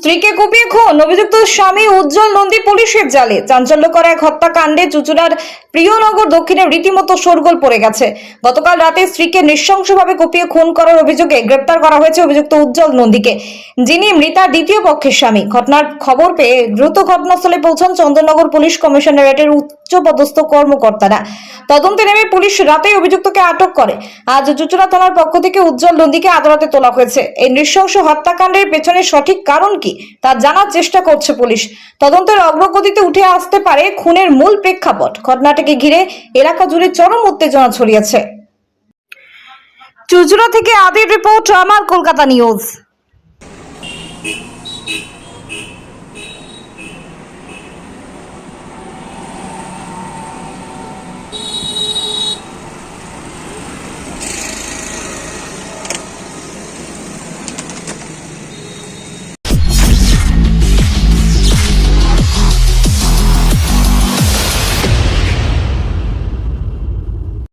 স্ত্রীকে কুপিয়ে খুন। অভিযুক্ত স্বামী উজ্জ্বল নন্দী পুলিশের জালে। চাঞ্চল্যকর এক হত্যাকাণ্ডে চুচুড়ার প্রিয়নগর দক্ষিণে রীতিমতো শোরগোল পড়ে গেছে। গতকাল রাতে স্ত্রীকে নৃশংসভাবে কুপিয়ে খুন করার অভিযোগে গ্রেপ্তার করা হয়েছে অভিযুক্ত উজ্জ্বল নন্দীকে। যিনি মৃতার দ্বিতীয় পক্ষের স্বামী। ঘটনার খবর পেয়ে দ্রুত ঘটনাস্থলে পৌঁছান চন্দননগর পুলিশ কমিশনারেটের উচ্চপদস্থ কর্মকর্তারা। তদন্তে নেমে পুলিশ রাতেই অভিযুক্তকে আটক করে। আজ চুচুড়া থানার পক্ষ থেকে উজ্জ্বল নন্দীকে আদালতে তোলা হয়েছে। এই নৃশংস হত্যাকাণ্ডের পেছনে সঠিক কারণ কি, তা জানার চেষ্টা করছে পুলিশ। তদন্তের অগ্রগতিতে উঠে আসতে পারে খুনের মূল প্রেক্ষাপট। ঘটনাটিকে ঘিরে এলাকা জুড়ে চরম উত্তেজনা ছড়িয়েছে। চুচুড়া থেকে আদির রিপোর্ট, আমার কলকাতা নিউজ।